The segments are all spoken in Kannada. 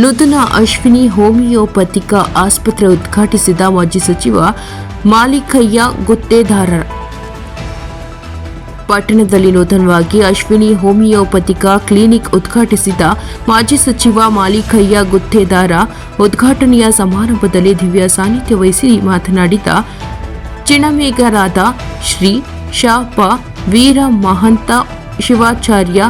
ನೂತನ ಅಶ್ವಿನಿ ಹೋಮಿಯೋಪತಿಕ ಆಸ್ಪತ್ರೆ ಉದ್ಘಾಟಿಸಿದ ಮಾಜಿ ಸಚಿವ ಮಾಲಿಕಯ್ಯ ಗುತ್ತೇದಾರ ಪಟ್ಟಣದಲ್ಲಿ ನೂತನವಾಗಿ ಅಶ್ವಿನಿ ಹೋಮಿಯೋಪತಿಕ ಕ್ಲಿನಿಕ್ ಉದ್ಘಾಟಿಸಿದ ಮಾಜಿ ಸಚಿವ ಮಾಲಿಕಯ್ಯ ಗುತ್ತೇದಾರ ಉದ್ಘಾಟನೆಯ ಸಮಾರಂಭದಲ್ಲಿ ದಿವ್ಯ ಸಾನ್ನಿಧ್ಯ ವಹಿಸಿ ಮಾತನಾಡಿದ ಚಿಣಮೇಗರಾದ ಶ್ರೀ ಶಾಪ ವೀರ ಮಹಂತ ಶಿವಾಚಾರ್ಯ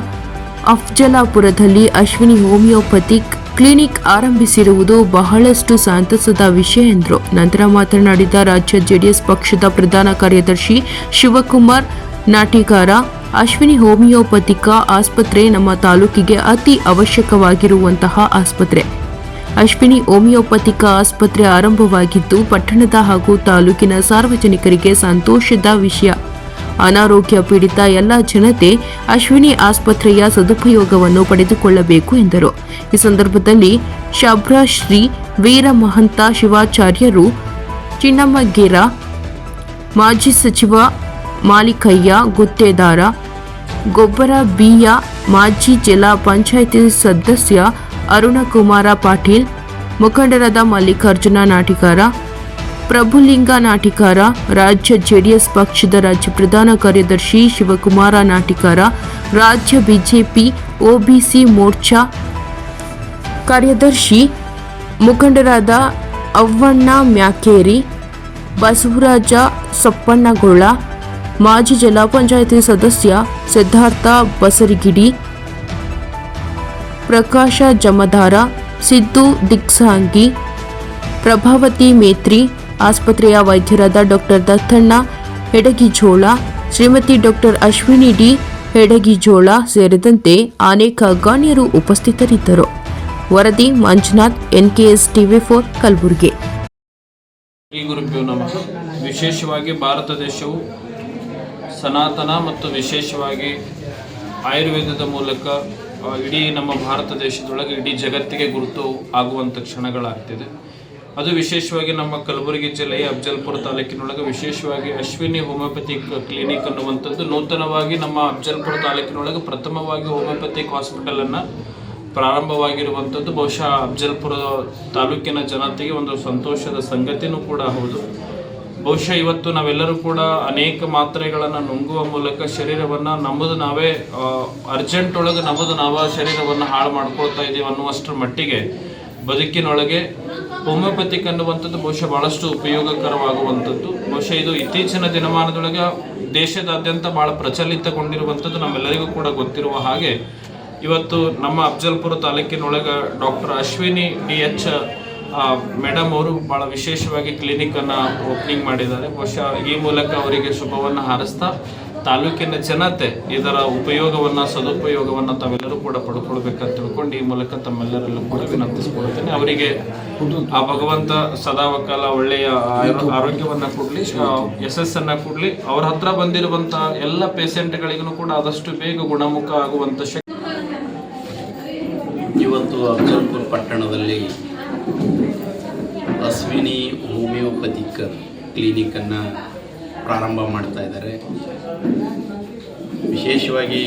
ಅಫ್ಜಲಾಪುರದಲ್ಲಿ ಅಶ್ವಿನಿ ಹೋಮಿಯೋಪತಿಕ್ ಕ್ಲಿನಿಕ್ ಆರಂಭಿಸಿರುವುದು ಬಹಳಷ್ಟು ಸಂತಸದ ವಿಷಯ ಎಂದರು. ನಂತರ ಮಾತನಾಡಿದ ರಾಜ್ಯ ಜೆಡಿಎಸ್ ಪಕ್ಷದ ಪ್ರಧಾನ ಕಾರ್ಯದರ್ಶಿ ಶಿವಕುಮಾರ್, ನಾಟಿಗಾರ ಅಶ್ವಿನಿ ಹೋಮಿಯೋಪತಿಕ ಆಸ್ಪತ್ರೆ ನಮ್ಮ ತಾಲೂಕಿಗೆ ಅತಿ ಅವಶ್ಯಕವಾಗಿರುವಂತಹ ಆಸ್ಪತ್ರೆ. ಅಶ್ವಿನಿ ಹೋಮಿಯೋಪತಿಕ ಆಸ್ಪತ್ರೆ ಆರಂಭವಾಗಿದ್ದು, ಪಟ್ಟಣದ ಹಾಗೂ ತಾಲೂಕಿನ ಸಾರ್ವಜನಿಕರಿಗೆ ಸಂತೋಷದ ವಿಷಯ. ಅನಾರೋಗ್ಯ ಪೀಡಿತ ಎಲ್ಲ ಜನತೆ ಅಶ್ವಿನಿ ಆಸ್ಪತ್ರೆಯ ಸದುಪಯೋಗವನ್ನು ಪಡೆದುಕೊಳ್ಳಬೇಕು ಎಂದರು. ಈ ಸಂದರ್ಭದಲ್ಲಿ ಶಬ್ರಾ ಶ್ರೀ ವೀರ ಮಹಂತ ಶಿವಾಚಾರ್ಯರು ಚಿನ್ನಮ್ಮಗೇರ ಮಾಜಿ ಸಚಿವ ಮಾಲಿಕಯ್ಯ, ಗುತ್ತೇದಾರ, ಗೊಬ್ಬರ ಬಿಯ, ಮಾಜಿ ಜಿಲ್ಲಾ ಪಂಚಾಯಿತಿ ಸದಸ್ಯ ಅರುಣಕುಮಾರ ಪಾಟೀಲ್, ಮುಖಂಡರಾದ ಮಲ್ಲಿಕಾರ್ಜುನ ನಾಟಿಕಾರ ಪ್ರಭುಲಿಂಗ ನಾಟಿಕಾರ, ರಾಜ್ಯ ಜೆಡಿಎಸ್ ಪಕ್ಷದ ರಾಜ್ಯ ಪ್ರಧಾನ ಕಾರ್ಯದರ್ಶಿ ಶಿವಕುಮಾರ ನಾಟಿಕಾರ, ರಾಜ್ಯ ಬಿಜೆಪಿ, ಒಬಿಸಿ ಮೋರ್ಚಾ ಕಾರ್ಯದರ್ಶಿ ಮುಖಂಡರಾದ ಅವ್ವಣ್ಣ ಮ್ಯಾಕೇರಿ, ಬಸವರಾಜ ಸಪ್ಪಣ್ಣಗೊಳ್ಳ ಮಾಜಿ ಜಿಲ್ಲಾ ಪಂಚಾಯಿತಿ ಸದಸ್ಯ ಸಿದ್ಧಾರ್ಥ ಬಸರಿಗಿಡಿ, ಪ್ರಕಾಶ ಜಮದಾರ, ಸಿದ್ದು ದಿಕ್ಸಾಂಗಿ ಪ್ರಭಾವತಿ ಮೇತ್ರಿ ಆಸ್ಪತ್ರೆಯ ವೈದ್ಯರಾದ doctor Dattanna Hedagijol, Shrimati doctor Ashwini D Hedagijol ಸೇರಿದಂತೆ ಅನೇಕ ಗಣ್ಯರು ಉಪಸ್ಥಿತರಿದ್ದರು. ವರದಿ Manjunath, NKS TV four, Kalaburagi. ವಿಶೇಷವಾಗಿ ಭಾರತ ದೇಶವು ಸನಾತನ ಮತ್ತು ವಿಶೇಷವಾಗಿ ಆಯುರ್ವೇದದ ಮೂಲಕ ಇಡೀ ನಮ್ಮ ಭಾರತ ದೇಶದೊಳಗೆ ಇಡೀ ಜಗತ್ತಿಗೆ ಗುರುತು ಆಗುವಂಥ ಕ್ಷಣಗಳಾಗ್ತಿದೆ. ಅದು ವಿಶೇಷವಾಗಿ ನಮ್ಮ ಕಲಬುರಗಿ ಜಿಲ್ಲೆಯ ಅಫ್ಜಲ್ಪುರ ತಾಲೂಕಿನೊಳಗೆ ವಿಶೇಷವಾಗಿ ಅಶ್ವಿನಿ ಹೋಮಿಯೋಪತಿಕ್ ಕ್ಲಿನಿಕ್ ಅನ್ನುವಂಥದ್ದು. ನೂತನವಾಗಿ ನಮ್ಮ ಅಫ್ಜಲ್ಪುರ ತಾಲೂಕಿನೊಳಗೆ ಪ್ರಥಮವಾಗಿ ಹೋಮಿಯೋಪತಿಕ್ ಹಾಸ್ಪಿಟಲನ್ನು ಪ್ರಾರಂಭವಾಗಿರುವಂಥದ್ದು. ಬಹುಶಃ ಅಫ್ಜಲ್ಪುರ ತಾಲೂಕಿನ ಜನತೆಗೆ ಒಂದು ಸಂತೋಷದ ಸಂಗತಿನೂ ಕೂಡ ಹೌದು. ಬಹುಶಃ ಇವತ್ತು ನಾವೆಲ್ಲರೂ ಕೂಡ ಅನೇಕ ಮಾತ್ರೆಗಳನ್ನು ನುಂಗುವ ಮೂಲಕ ಶರೀರವನ್ನು ನಮ್ಮದು ನಾವೇ ಅರ್ಜೆಂಟ್ ಒಳಗೆ ನಮ್ಮದು ನಾವೇ ಶರೀರವನ್ನು ಹಾಳು ಮಾಡ್ಕೊಳ್ತಾ ಇದ್ದೀವಿ ಅನ್ನುವಷ್ಟರ ಮಟ್ಟಿಗೆ ಬದುಕಿನೊಳಗೆ ಹೋಮಿಯೋಪತಿಕ್ ಅನ್ನುವಂಥದ್ದು ಬಹುಶಃ ಬಹಳಷ್ಟು ಉಪಯೋಗಕರವಾಗುವಂಥದ್ದು. ಬಹುಶಃ ಇದು ಇತ್ತೀಚಿನ ದಿನಮಾನದೊಳಗೆ ದೇಶದಾದ್ಯಂತ ಬಹಳ ಪ್ರಚಲಿತಗೊಂಡಿರುವಂಥದ್ದು ನಮ್ಮೆಲ್ಲರಿಗೂ ಕೂಡ ಗೊತ್ತಿರುವ ಹಾಗೆ. ಇವತ್ತು ನಮ್ಮ Afzalpur ತಾಲೂಕಿನೊಳಗೆ doctor Ashwini D H madam ಅವರು ಬಹಳ ವಿಶೇಷವಾಗಿ ಕ್ಲಿನಿಕ್ ಅನ್ನ ಓಪನಿಂಗ್ ಮಾಡಿದ್ದಾರೆ. ಬಹುಶಃ ಈ ಮೂಲಕ ಅವರಿಗೆ ಶುಭವನ್ನು ಹಾರಿಸ್ತಾ ತಾಲೂಕಿನ ಜನತೆ ಇದರ ಉಪಯೋಗವನ್ನ, ಸದುಪಯೋಗವನ್ನು ತಾವೆಲ್ಲರೂ ಕೂಡ ಪಡ್ಕೊಳ್ಬೇಕಂತ ತಿಳ್ಕೊಂಡು ಈ ಮೂಲಕ ತಮ್ಮೆಲ್ಲರಲ್ಲೂ ಕೂಡ ವಿನಂತಿಸ್ಕೊಳ್ತೇನೆ. ಅವರಿಗೆ ಆ ಭಗವಂತ ಸದಾವಕಾಲ ಒಳ್ಳೆಯ ಆರೋಗ್ಯವನ್ನು ಕೊಡಲಿ ಕೊಡಲಿ ಕೊಡ್ಲಿ. ಅವ್ರ ಹತ್ರ ಬಂದಿರುವಂಥ ಎಲ್ಲ ಪೇಷಂಟ್ಗಳಿಗೂ ಕೂಡ ಆದಷ್ಟು ಬೇಗ ಗುಣಮುಖ ಆಗುವಂಥ ಶಕ್ತಿ. ಇವತ್ತು ಅಫಜಲ್ಪುರ್ ಪಟ್ಟಣದಲ್ಲಿ ಅಶ್ವಿನಿ ಹೋಮಿಯೋಪತಿಕ್ ಕ್ಲಿನಿಕನ್ನು ಪ್ರಾರಂಭ ಮಾಡ್ತಾ ಇದ್ದಾರೆ. ವಿಶೇಷವಾಗಿ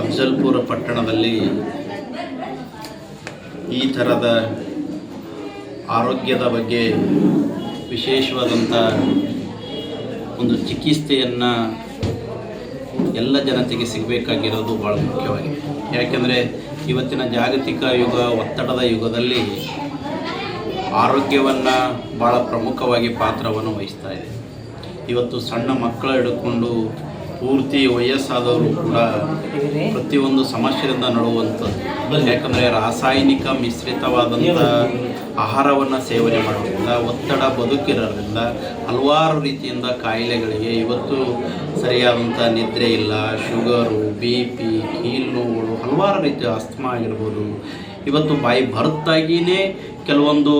ಅಫ್ಜಲ್ಪುರ ಪಟ್ಟಣದಲ್ಲಿ ಈ ಥರದ ಆರೋಗ್ಯದ ಬಗ್ಗೆ ವಿಶೇಷವಾದಂಥ ಒಂದು ಚಿಕಿತ್ಸೆಯನ್ನು ಎಲ್ಲ ಜನತೆಗೆ ಸಿಗಬೇಕಾಗಿರೋದು ಭಾಳ ಮುಖ್ಯವಾಗಿದೆ. ಯಾಕೆಂದರೆ ಇವತ್ತಿನ ಜಾಗತಿಕ ಯುಗ, ಒತ್ತಡದ ಯುಗದಲ್ಲಿ ಆರೋಗ್ಯವನ್ನು ಭಾಳ ಪ್ರಮುಖವಾಗಿ ಪಾತ್ರವನ್ನು ವಹಿಸ್ತಾ ಇದೆ. ಇವತ್ತು ಸಣ್ಣ ಮಕ್ಕಳು ಹಿಡ್ಕೊಂಡು ಪೂರ್ತಿ ವಯಸ್ಸಾದವರು ಕೂಡ ಪ್ರತಿಯೊಂದು ಸಮಸ್ಯೆಯಿಂದ ನಡುವಂಥದ್ದು. ಯಾಕಂದರೆ ರಾಸಾಯನಿಕ ಮಿಶ್ರಿತವಾದಂಥ ಆಹಾರವನ್ನು ಸೇವನೆ ಮಾಡೋದ್ರಿಂದ, ಒತ್ತಡ ಬದುಕಿರೋದ್ರಿಂದ, ಹಲವಾರು ರೀತಿಯಿಂದ ಕಾಯಿಲೆಗಳಿಗೆ ಇವತ್ತು ಸರಿಯಾದಂಥ ನಿದ್ರೆ ಇಲ್ಲ, ಶುಗರು ಬಿ ಪಿ ಕೀಲು ನೋವುಗಳು, ಹಲವಾರು ರೀತಿಯ ಅಸ್ತಮ ಆಗಿರ್ಬೋದು. ಇವತ್ತು ಬಾಯಿ ಬರುತ್ತಾಗಿಯೇ ಕೆಲವೊಂದು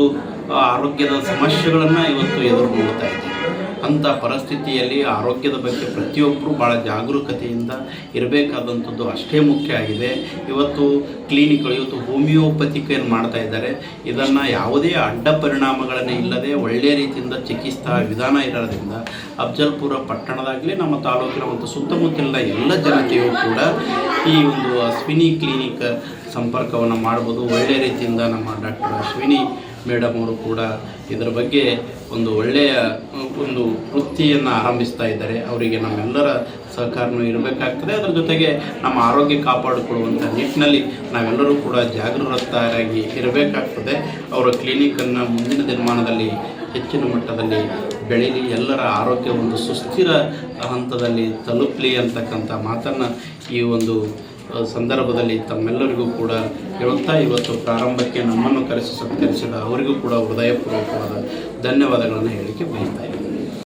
ಆರೋಗ್ಯದ ಸಮಸ್ಯೆಗಳನ್ನು ಇವತ್ತು ಎದುರು ನೋಡ್ತಾ ಇದ್ದೀವಿ. ಅಂಥ ಪರಿಸ್ಥಿತಿಯಲ್ಲಿ ಆರೋಗ್ಯದ ಬಗ್ಗೆ ಪ್ರತಿಯೊಬ್ಬರು ಭಾಳ ಜಾಗರೂಕತೆಯಿಂದ ಇರಬೇಕಾದಂಥದ್ದು ಅಷ್ಟೇ ಮುಖ್ಯ ಆಗಿದೆ. ಇವತ್ತು ಕ್ಲಿನಿಕ್ಗಳು, ಇವತ್ತು ಹೋಮಿಯೋಪತಿಕ್ ಏನು ಮಾಡ್ತಾ ಇದ್ದಾರೆ, ಇದನ್ನು ಯಾವುದೇ ಅಡ್ಡ ಪರಿಣಾಮಗಳನ್ನು ಇಲ್ಲದೆ ಒಳ್ಳೆಯ ರೀತಿಯಿಂದ ಚಿಕಿತ್ಸಾ ವಿಧಾನ ಇರೋದ್ರಿಂದ ಅಫ್ಜಲ್ಪುರ ಪಟ್ಟಣದಾಗಲಿ, ನಮ್ಮ ತಾಲೂಕಿನ ಒಂದು ಸುತ್ತಮುತ್ತಲಿನ ಎಲ್ಲ ಜನತೆಯು ಕೂಡ ಈ ಒಂದು ಅಶ್ವಿನಿ ಕ್ಲಿನಿಕ್ ಸಂಪರ್ಕವನ್ನು ಮಾಡ್ಬೋದು. ಒಳ್ಳೆಯ ರೀತಿಯಿಂದ ನಮ್ಮ ಡಾಕ್ಟರ್ ಅಶ್ವಿನಿ ಮೇಡಮ್ ಅವರು ಕೂಡ ಇದರ ಬಗ್ಗೆ ಒಂದು ಒಳ್ಳೆಯ ಒಂದು ವೃತ್ತಿಯನ್ನು ಆರಂಭಿಸ್ತಾ ಇದ್ದಾರೆ. ಅವರಿಗೆ ನಮ್ಮೆಲ್ಲರ ಸಹಕಾರನೂ ಇರಬೇಕಾಗ್ತದೆ. ಅದರ ಜೊತೆಗೆ ನಮ್ಮ ಆರೋಗ್ಯ ಕಾಪಾಡಿಕೊಳ್ಳುವಂಥ ನಿಟ್ಟಿನಲ್ಲಿ ನಾವೆಲ್ಲರೂ ಕೂಡ ಜಾಗೃತರಾಗಿ ಇರಬೇಕಾಗ್ತದೆ. ಅವರ ಕ್ಲಿನಿಕನ್ನು ಮುಂದಿನ ದಿನಮಾನದಲ್ಲಿ ಹೆಚ್ಚಿನ ಮಟ್ಟದಲ್ಲಿ ಬೆಳೀಲಿ ಎಲ್ಲರ ಆರೋಗ್ಯ ಒಂದು ಸುಸ್ಥಿರ ಹಂತದಲ್ಲಿ ತಲುಪಲಿ ಅಂತಕ್ಕಂಥ ಮಾತನ್ನು ಈ ಒಂದು ಸಂದರ್ಭದಲ್ಲಿ ತಮ್ಮೆಲ್ಲರಿಗೂ ಕೂಡ ಹೇಳುತ್ತಾ ಇವತ್ತು ಪ್ರಾರಂಭಕ್ಕೆ ನಮ್ಮನ್ನು ಕರೆಸಿ ಸತ್ಕರಿಸಿದ ಅವರಿಗೂ ಕೂಡ ಹೃದಯಪೂರ್ವಕವಾದ ಧನ್ಯವಾದಗಳನ್ನು ಹೇಳಲಿಕ್ಕೆ ಬಯಸ್ತಾ.